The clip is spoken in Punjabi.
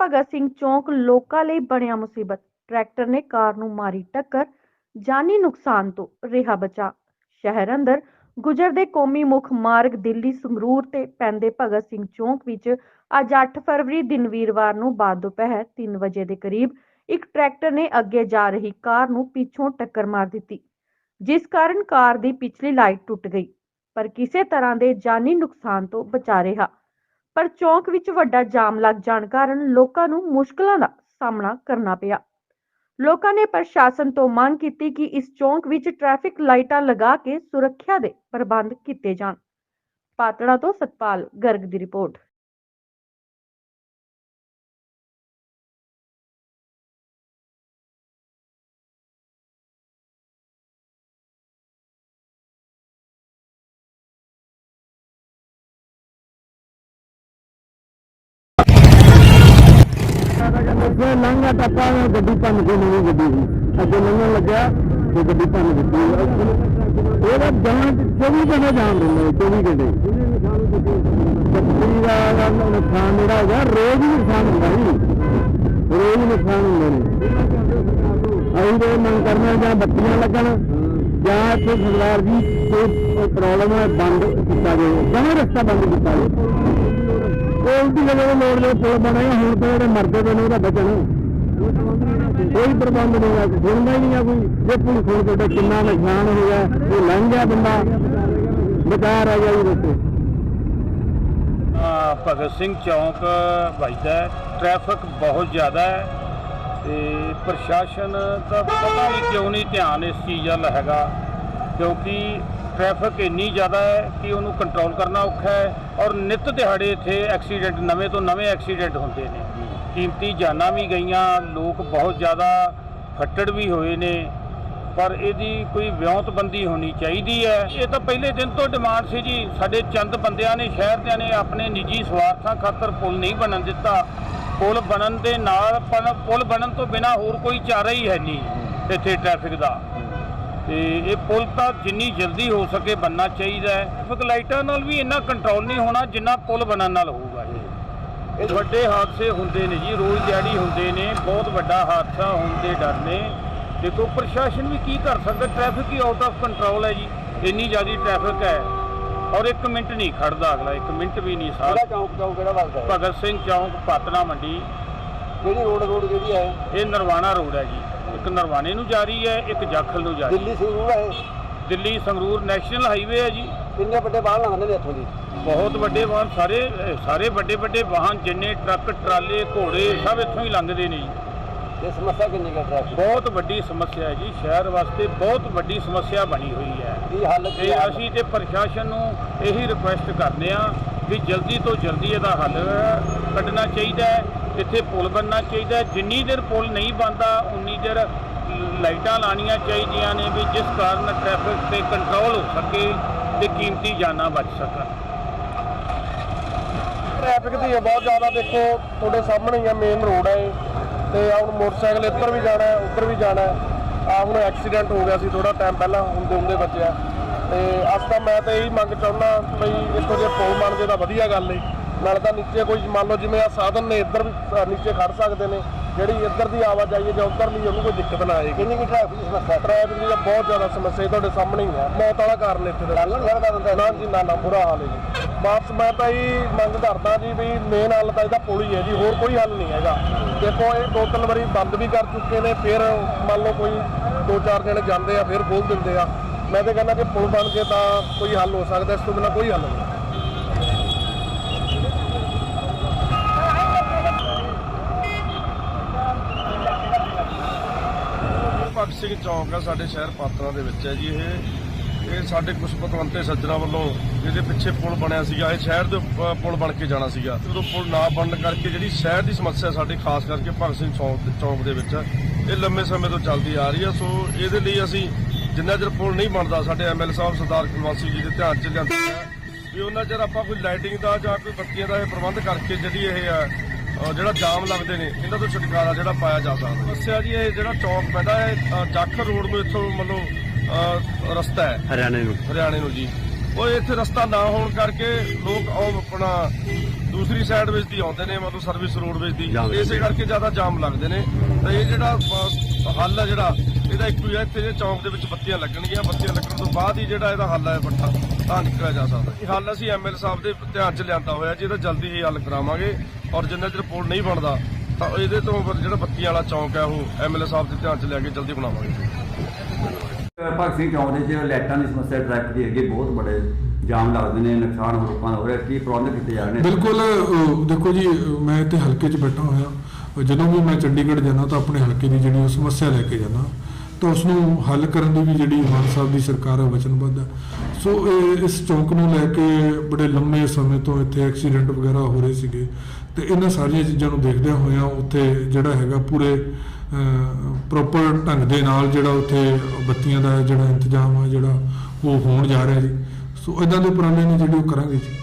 ਭਗਤ ਸਿੰਘ ਚੌਂਕ ਲੋਕਾਂ ਲਈ ਬਣਿਆ ਮੁਸੀਬਤ। ਟਰੈਕਟਰ ਨੇ ਕਾਰ ਨੂੰ ਮਾਰੀ ਟੱਕਰ, ਜਾਨੀ ਨੁਕਸਾਨ ਤੋਂ ਰਿਹਾ ਬਚਾ। ਸ਼ਹਿਰ ਅੰਦਰ ਗੁਜਰਦੇ ਕੌਮੀ ਮੁੱਖ ਮਾਰਗ ਦਿੱਲੀ ਸੰਗਰੂਰ ਤੇ ਪੈਂਦੇ ਭਗਤ ਸਿੰਘ ਚੌਂਕ ਵਿੱਚ ਅੱਜ 8 ਫਰਵਰੀ ਦਿਨ ਵੀਰਵਾਰ ਨੂੰ ਬਾਅਦ ਦੁਪਹਿਰ 3 ਵਜੇ ਦੇ ਕਰੀਬ ਇੱਕ ਟਰੈਕਟਰ ਨੇ ਅੱਗੇ ਜਾ ਰਹੀ ਕਾਰ ਨੂੰ ਪਿੱਛੋਂ ਟੱਕਰ ਮਾਰ ਦਿੱਤੀ, ਜਿਸ ਕਾਰਨ ਕਾਰ ਦੀ ਪਿਛਲੀ ਲਾਈਟ ਟੁੱਟ ਗਈ, ਪਰ ਕਿਸੇ ਤਰ੍ਹਾਂ ਦੇ ਜਾਨੀ ਨੁਕਸਾਨ ਤੋਂ ਬਚਾ ਰਿਹਾ। ਪਰ ਚੌਂਕ ਵਿੱਚ ਵੱਡਾ ਜਾਮ ਲੱਗ ਜਾਣ ਕਾਰਨ ਲੋਕਾਂ ਨੂੰ ਮੁਸ਼ਕਲਾਂ ਦਾ ਸਾਹਮਣਾ ਕਰਨਾ ਪਿਆ। ਲੋਕਾਂ ਨੇ ਪ੍ਰਸ਼ਾਸਨ ਤੋਂ ਮੰਗ ਕੀਤੀ ਕਿ ਇਸ ਚੌਂਕ ਵਿੱਚ ਟ੍ਰੈਫਿਕ ਲਾਈਟਾਂ ਲਗਾ ਕੇ ਸੁਰੱਖਿਆ ਦੇ ਪ੍ਰਬੰਧ ਕੀਤੇ ਜਾਣ। ਪਾਤੜਾ ਤੋਂ ਸਤਪਾਲ ਗਰਗ ਦੀ ਰਿਪੋਰਟ। ਅੱਗੇ ਲੰਘਾ ਟੱਪਾ ਗੱਡੀ ਭੰਨ ਕੇ ਨਵੀਂ ਗੱਡੀ ਸੀ। ਅੱਗੇ ਲੰਘਣ ਲੱਗਿਆ ਤੇ ਗੱਡੀ ਭੰਨ ਦਿੱਤੀ ਉਹਦਾ ਜਾਣ 24 ਘੰਟੇ ਜਾਣ ਦਿੰਦੇ 24 ਘੰਟੇ। ਬੱਤੀ ਦਾ ਨੁਕਸਾਨ ਜਿਹੜਾ ਹੈਗਾ ਰੋਜ਼ ਹੀ ਨੁਕਸਾਨ ਹੁੰਦਾ ਜੀ ਰੋਜ਼ ਨੁਕਸਾਨ ਹੁੰਦੇ ਨੇ ਅਸੀਂ ਤੇ ਮੰਗ ਕਰਨਾ ਜਾਂ ਬੱਤੀਆਂ ਲੱਗਣ, ਜਾਂ ਇੱਥੇ ਸਰਦਾਰ ਜੀ ਕੋਈ ਪ੍ਰੋਬਲਮ ਹੈ, ਬੰਦ ਕੀਤਾ ਜਾਵੇ। ਜਾਂ ਰਸਤਾ ਬੰਦ ਕੀਤਾ ਜਾਵੇ। ਕੋਈ ਵੀ ਜਦੋਂ ਲੋੜ ਦੇ ਪੁਲ ਬਣੇ ਹੁਣ ਤਾਂ ਜਿਹੜੇ ਮਰਦੇ ਪਏ ਨੇ, ਉਹਦਾ ਬਚਣ ਕੋਈ ਪ੍ਰਬੰਧ ਨਹੀਂ ਹੈ, ਸੁਣਦਾ ਹੀ ਨਹੀਂ ਆ ਕੋਈ। ਜੇ ਪੁਲ ਖੋਲ ਕੇ ਕਿੰਨਾ ਨੁਕਸਾਨ ਹੋ ਉਹ ਲੰਘ ਗਿਆ ਬੰਦਾ। ਬਚਾ ਰਹਿ ਗਿਆ ਜੀ ਦੱਸੋ ਭਗਤ ਸਿੰਘ ਚੌਂਕ ਵੱਜਦਾ ਹੈ। ਟ੍ਰੈਫਿਕ ਬਹੁਤ ਜ਼ਿਆਦਾ ਹੈ। ਤੇ ਪ੍ਰਸ਼ਾਸਨ ਦਾ ਪਤਾ ਨਹੀਂ ਕਿਉਂ ਨਹੀਂ ਧਿਆਨ ਇਸ ਚੀਜ਼ ਵੱਲ ਹੈਗਾ, ਕਿਉਂਕਿ ਟ੍ਰੈਫਿਕ ਇੰਨੀ ਜ਼ਿਆਦਾ ਹੈ ਕਿ ਉਹਨੂੰ ਕੰਟਰੋਲ ਕਰਨਾ ਔਖਾ ਹੈ ਔਰ ਨਿਤ ਦਿਹਾੜੇ ਇੱਥੇ ਐਕਸੀਡੈਂਟ ਨਵੇਂ ਤੋਂ ਨਵੇਂ ਐਕਸੀਡੈਂਟ ਹੁੰਦੇ ਨੇ। ਕੀਮਤੀ ਜਾਨਾਂ ਵੀ ਗਈਆਂ, ਲੋਕ ਬਹੁਤ ਜ਼ਿਆਦਾ ਫੱਟੜ ਵੀ ਹੋਏ ਨੇ, ਪਰ ਇਹਦੀ ਕੋਈ ਵਿਉਂਤਬੰਦੀ ਹੋਣੀ ਚਾਹੀਦੀ ਹੈ। ਇਹ ਤਾਂ ਪਹਿਲੇ ਦਿਨ ਤੋਂ ਡਿਮਾਂਡ ਸੀ ਜੀ। ਸਾਡੇ ਚੰਦ ਬੰਦਿਆਂ ਨੇ, ਸ਼ਹਿਰਦਿਆਂ ਨੇ ਆਪਣੇ ਨਿੱਜੀ ਸਵਾਰਥਾਂ ਖਾਤਰ ਪੁਲ ਨਹੀਂ ਬਣਨ ਦਿੱਤਾ। ਪੁਲ ਬਣਨ ਦੇ ਨਾਲ ਪਰ ਪੁਲ ਬਣਨ ਤੋਂ ਬਿਨਾ ਹੋਰ ਕੋਈ ਚਾਰਾ ਹੀ ਹੈ ਨਹੀਂ ਇੱਥੇ ਟ੍ਰੈਫਿਕ ਦਾ। ਤੇ ਇਹ ਪੁਲ ਤਾਂ ਜਿੰਨੀ ਜਲਦੀ ਹੋ ਸਕੇ ਬਣਨਾ ਚਾਹੀਦਾ ਹੈ। ਟ੍ਰੈਫਿਕ ਲਾਈਟਾਂ ਨਾਲ ਵੀ ਇੰਨਾ ਕੰਟਰੋਲ ਨਹੀਂ ਹੋਣਾ ਜਿੰਨਾ ਪੁਲ ਬਣਨ ਨਾਲ ਹੋਊਗਾ ਇਹ। ਇਹ ਵੱਡੇ ਹਾਦਸੇ ਹੁੰਦੇ ਨੇ ਜੀ ਰੋਜ਼ ਦਿਹਾੜੀ ਹੁੰਦੇ ਨੇ ਬਹੁਤ ਵੱਡਾ ਹਾਦਸਾ ਹੋਣ ਦੇ ਡਰ ਨੇ। ਦੇਖੋ ਪ੍ਰਸ਼ਾਸਨ ਵੀ ਕੀ ਕਰ ਸਕਦਾ? ਟ੍ਰੈਫਿਕ ਹੀ ਆਊਟ ਆਫ ਕੰਟਰੋਲ ਹੈ ਜੀ। ਇੰਨੀ ਜ਼ਿਆਦਾ ਟ੍ਰੈਫਿਕ ਹੈ। ਔਰ 1 ਮਿੰਟ ਨਹੀਂ ਖੜਦਾ ਅਗਲਾ 1 ਮਿੰਟ ਵੀ ਨਹੀਂ ਸਾਹ ਚੌਂਕ ਚੌਂਕ ਕਿਹੜਾ ਵੱਜਦਾ ਭਗਤ ਸਿੰਘ ਚੌਂਕ ਪਾਤਣਾ ਮੰਡੀ। ਕਿਹੜੀ ਰੋਡ ਰੋਡ ਕਿਹੜੀ ਹੈ? ਇਹ ਨਰਵਾਣਾ ਰੋਡ ਹੈ ਜੀ। ਇੱਕ ਨਰਵਾਣੇ ਨੂੰ ਜਾ ਰਹੀ ਹੈ ਇੱਕ ਜਾਖਲ ਨੂੰ ਜਾ ਰਹੀ ਹੈ। ਸੰਗਰੂਰ ਹੈ ਦਿੱਲੀ ਸੰਗਰੂਰ ਨੈਸ਼ਨਲ ਹਾਈਵੇ ਹੈ ਜੀ। ਕਿੰਨੇ ਵੱਡੇ ਬਾਹਰ ਲੰਘਦੇ ਨੇ ਇੱਥੋਂ ਦੀ? ਬਹੁਤ ਵੱਡੇ ਵਾਹਨ ਸਾਰੇ ਸਾਰੇ ਵੱਡੇ ਵੱਡੇ ਵਾਹਨ ਜਿੰਨੇ ਟਰੱਕ ਟਰਾਲੇ ਘੋੜੇ ਸਭ ਇੱਥੋਂ ਹੀ ਲੰਘਦੇ ਨੇ ਜੀ। ਇਹ ਸਮੱਸਿਆ ਕਿੰਨੀ ਹੈ ਟ੍ਰੈਫਿਕ ਬਹੁਤ ਵੱਡੀ ਸਮੱਸਿਆ ਹੈ ਜੀ ਸ਼ਹਿਰ ਵਾਸਤੇ ਬਹੁਤ ਵੱਡੀ ਸਮੱਸਿਆ ਬਣੀ ਹੋਈ ਹੈ। ਕੀ ਹੱਲ ਤੇ ਅਸੀਂ ਤੇ ਪ੍ਰਸ਼ਾਸਨ ਨੂੰ ਇਹੀ ਰਿਕੁਐਸਟ ਕਰਨੇ ਆ ਵੀ ਜਲਦੀ ਤੋਂ ਜਲਦੀ ਇਹਦਾ ਹੱਲ ਕੱਢਣਾ ਚਾਹੀਦਾ ਹੈ। ਇੱਥੇ ਪੁਲ ਬਣਨਾ ਚਾਹੀਦਾ ਜਿੰਨੀ ਦੇਰ ਪੁਲ ਨਹੀਂ ਬਣਦਾ, ਉਨੀ ਦੇਰ ਲਾਈਟਾਂ ਲਾਣੀਆਂ ਚਾਹੀਦੀਆਂ ਨੇ ਵੀ ਜਿਸ ਕਾਰਨ ਟ੍ਰੈਫਿਕ ਤੇ ਕੰਟਰੋਲ ਹੋ ਸਕੇ ਤੇ ਕੀਮਤੀ ਜਾਨਾਂ ਬਚ ਸਕਣ। ਟ੍ਰੈਫਿਕ ਦੀ ਹੈ ਬਹੁਤ ਜ਼ਿਆਦਾ ਦੇਖੋ, ਤੁਹਾਡੇ ਸਾਹਮਣੇ ਹੀ ਆ ਮੇਨ ਰੋਡ ਹੈ ਇਹ। ਤੇ ਆਹ ਹੁਣ ਮੋਟਰਸਾਈਕਲ ਇੱਧਰ ਵੀ ਜਾਣਾ ਹੈ, ਉੱਧਰ ਵੀ ਜਾਣਾ ਹੈ। ਆ ਹੁਣ ਐਕਸੀਡੈਂਟ ਹੋ ਗਿਆ ਸੀ ਥੋੜਾ ਟਾਈਮ ਪਹਿਲਾਂ ਹੁੰਦੇ ਹੁੰਦੇ ਬਚਿਆ। ਤੇ ਅਸ ਤਾਂ ਮੈਂ ਤਾਂ ਇਹੀ ਮੰਗ ਚਾਹੁੰਦਾ ਬਈ ਇੱਥੋਂ ਜੇ ਪੁਲ ਬਣ ਜੇ ਤਾਂ ਵਧੀਆ ਗੱਲ ਹੈ ਨਾਲ ਤਾਂ ਨੀਚੇ ਕੋਈ ਮੰਨ ਲਓ ਜਿਵੇਂ ਆ ਸਾਧਨ ਨੇ ਇੱਧਰ ਵੀ ਅ, ਨੀਚੇ ਖੜ ਸਕਦੇ ਨੇ। ਜਿਹੜੀ ਇੱਧਰ ਦੀ ਆਵਾਜਾਈ ਹੈ ਜਾਂ ਉੱਧਰ ਲਈ ਉਹਨੂੰ ਕੋਈ ਦਿੱਕਤ ਨਾ ਆਏਗੀ। ਕਿੰਨੀ ਕਿ ਟ੍ਰੈਫਿਕ ਦੀ ਸਮੱਸਿਆ? ਟ੍ਰੈਫਿਕ ਦੀ ਤਾਂ ਬਹੁਤ ਜ਼ਿਆਦਾ ਸਮੱਸਿਆ ਇਹ ਤੁਹਾਡੇ ਸਾਹਮਣੇ ਹੀ ਹੈ ਮੌਤ ਵਾਲਾ ਕਾਰਨ ਇੱਥੇ ਦਾ। ਨਾ ਜੀ ਨਾ ਨਾ ਬੁਰਾ ਹਾਲ ਹੈ ਜੀ। ਬਸ ਮੈਂ ਤਾਂ ਇਹ ਮੰਗ ਕਰਦਾ ਜੀ ਵੀ ਮੇਨ ਹੱਲ ਤਾਂ ਇਹਦਾ ਪੁਲ ਹੀ ਹੈ ਜੀ ਹੋਰ ਕੋਈ ਹੱਲ ਨਹੀਂ ਹੈਗਾ। ਦੇਖੋ ਇਹ ਦੋ ਤਿੰਨ ਵਾਰੀ ਬੰਦ ਵੀ ਕਰ ਚੁੱਕੇ ਨੇ ਫਿਰ ਮੰਨ ਲਓ ਕੋਈ ਦੋ ਚਾਰ ਜਣੇ ਜਾਂਦੇ ਆ ਫਿਰ ਖੋਲ ਦਿੰਦੇ ਆ। ਮੈਂ ਤਾਂ ਕਹਿੰਦਾ ਕਿ ਪੁਲ ਬਣ ਕੇ ਤਾਂ ਕੋਈ ਹੱਲ ਹੋ ਸਕਦਾ ਇਸ ਤੋਂ ਬਿਨਾਂ ਕੋਈ ਹੱਲ ਨਹੀਂ ਭਗਤ ਸਿੰਘ ਚੌਂਕ ਆ ਸਾਡੇ ਸ਼ਹਿਰ ਪਾਤਰਾ ਦੇ ਵਿੱਚ ਹੈ ਜੀ ਇਹ। ਇਹ ਸਾਡੇ ਕੁਝ ਪਤਵੰਤੇ ਸੱਜਣਾ ਵੱਲੋਂ ਜਿਹਦੇ ਪਿੱਛੇ ਪੁਲ ਬਣਿਆ ਸੀਗਾ। ਇਹ ਸ਼ਹਿਰ ਦੇ ਪੁਲ ਬਣ ਕੇ ਜਾਣਾ ਸੀਗਾ। ਜਦੋਂ ਪੁਲ ਨਾ ਬਣਨ ਕਰਕੇ ਜਿਹੜੀ ਸ਼ਹਿਰ ਦੀ ਸਮੱਸਿਆ ਸਾਡੇ, ਖਾਸ ਕਰਕੇ ਭਗਤ ਸਿੰਘ ਚੌਂਕ ਚੌਂਕ ਦੇ ਵਿੱਚ, ਇਹ ਲੰਮੇ ਸਮੇਂ ਤੋਂ ਚੱਲਦੀ ਆ ਰਹੀ ਹੈ ਸੋ ਇਹਦੇ ਲਈ ਅਸੀਂ ਜਿੰਨਾ ਚਿਰ ਪੁਲ ਨਹੀਂ ਬਣਦਾ, ਸਾਡੇ ਐਮਐਲ ਸਾਹਿਬ ਸਰਦਾਰ ਕੁਲਵਾਸੀ ਜੀ ਦੇ ਧਿਆਨ 'ਚ ਲਿਆਂਦਾ ਆ, ਵੀ ਉਹਨਾਂ ਚਿਰ ਆਪਾਂ ਕੋਈ ਲਾਈਟਿੰਗ ਦਾ ਜਾਂ ਕੋਈ ਬੱਤੀਆਂ ਦਾ ਇਹ ਪ੍ਰਬੰਧ ਕਰਕੇ ਜਿਹੜੀ ਇਹ ਆ ਜਿਹੜਾ ਜਾਮ ਲੱਗਦੇ ਨੇ ਇਹਨਾਂ ਤੋਂ ਛੁਟਕਾਰਾ ਜਿਹੜਾ ਪਾਇਆ ਜਾ ਸਕਦਾ ਸਮੱਸਿਆ ਜੀ ਇਹ ਜਿਹੜਾ ਚੌਕ ਪੈਂਦਾ ਹੈ ਅ, ਜਾਖਲ ਰੋਡ ਨੂੰ ਇੱਥੋਂ ਮਤਲਬ ਅ, ਰਸਤਾ ਹੈ। ਹਰਿਆਣੇ ਨੂੰ। ਹਰਿਆਣੇ ਨੂੰ ਜੀ। ਉਹ ਇੱਥੇ ਰਸਤਾ ਨਾ ਹੋਣ ਕਰਕੇ ਲੋਕ ਉਹ ਆਪਣਾ ਦੂਸਰੀ ਸਾਈਡ ਵਿੱਚ ਦੀ ਆਉਂਦੇ ਨੇ ਮਤਲਬ ਸਰਵਿਸ ਰੋਡ ਵਿੱਚ ਦੀ। ਇਸੇ ਕਰਕੇ ਜ਼ਿਆਦਾ ਜਾਮ ਲੱਗਦੇ ਨੇ। ਤੇ ਇਹ ਜਿਹੜਾ ਹੱਲ ਹੈ ਜਿਹੜਾ ਇਹਦਾ ਇੱਕੋ ਹੀ ਹੈ ਇੱਥੇ ਜੇ ਚੌਂਕ ਦੇ ਵਿੱਚ ਬੱਤੀਆਂ ਲੱਗਣਗੀਆਂ ਬੱਤੀਆਂ ਲੱਗਣ ਤੋਂ ਬਾਅਦ ਹੀ ਜਿਹੜਾ ਇਹਦਾ ਹੱਲ ਹੈ ਵੱਡਾ ਤਾਂ ਨਿਕਲਿਆ ਜਾ ਸਕਦਾ ਇਹ ਹੱਲ ਅਸੀਂ ਐਮਐਲ ਸਾਹਿਬ ਦੇ ਧਿਆਨ 'ਚ ਲਿਆਂਦਾ ਹੋਇਆ ਜੀ ਇਹਦਾ ਜਲਦੀ ਹੀ ਹੱਲ ਕਰਾਵਾਂਗੇ। ਔਰ ਜਿੰਨਾ ਚਿਰ ਪੁਲ ਨਹੀਂ ਬਣਦਾ ਤਾਂ ਇਹਦੇ ਤੋਂ ਜਿਹੜਾ ਬੱਤੀਆਂ ਵਾਲਾ ਚੌਂਕ ਹੈ ਉਹ ਐਮਐਲ ਸਾਹਿਬ ਦੇ ਧਿਆਨ 'ਚ ਲਿਆ ਕੇ ਜਲਦੀ ਬਣਾਵਾਂਗੇ। ਭਗਤ ਸਿੰਘ ਚੌਂਕ ਦੇ ਵਿੱਚ ਲਾਈਟਾਂ ਦੀ ਸਮੱਸਿਆ ਟ੍ਰੈਫਿਕ ਦੀ ਹੈਗੀ ਬਹੁਤ ਬੜੇ ਜਾਮ ਲੱਗਦੇ ਨੇ ਨੁਕਸਾਨ ਹੋ ਲੋਕਾਂ ਦਾ ਹੋ ਰਿਹਾ ਕੀ ਪ੍ਰਬੰਧ ਕੀਤੇ ਜਾ ਰਹੇ ਨੇ? ਬਿਲਕੁਲ ਦੇਖੋ ਜੀ ਮੈਂ ਇੱਥੇ ਹਲਕੇ 'ਚ ਬੈਠਾ ਹੋਇਆ। ਜਦੋਂ ਵੀ ਮੈਂ ਚੰਡੀਗੜ੍ਹ ਜਾਣਾ ਤਾਂ ਆਪਣੇ ਹਲਕੇ ਦੀ ਜਿਹੜੀ ਉਹ ਸਮੱਸਿਆ ਲੈ ਕੇ ਜਾਣਾ ਤਾਂ ਉਸ ਨੂੰ ਹੱਲ ਕਰਨ ਦੀ ਵੀ ਜਿਹੜੀ ਮਾਨ ਸਾਹਿਬ ਦੀ ਸਰਕਾਰ ਹੈ ਵਚਨਬੱਧ ਹੈ ਸੋ ਇਹ ਇਸ ਚੌਂਕ ਨੂੰ ਲੈ ਕੇ ਬੜੇ ਲੰਮੇ ਸਮੇਂ ਤੋਂ ਇੱਥੇ ਐਕਸੀਡੈਂਟ ਵਗੈਰਾ ਹੋ ਰਹੇ ਸੀਗੇ। ਤੇ ਇਹਨਾਂ ਸਾਰੀਆਂ ਚੀਜ਼ਾਂ ਨੂੰ ਦੇਖਦਿਆਂ ਹੋਇਆਂ ਉੱਥੇ ਜਿਹੜਾ ਹੈਗਾ ਪੂਰੇ ਪ੍ਰੋਪਰ ਢੰਗ ਦੇ ਨਾਲ ਜਿਹੜਾ ਉੱਥੇ ਬੱਤੀਆਂ ਦਾ ਜਿਹੜਾ ਇੰਤਜ਼ਾਮ ਆ, ਜਿਹੜਾ ਉਹ ਹੋਣ ਜਾ ਰਿਹਾ ਜੀ। ਸੋ ਇਦਾਂ ਦੇ ਉਪਰਾਲੇ ਨੇ ਜਿਹੜੇ ਉਹ ਕਰਾਂਗੇ ਜੀ।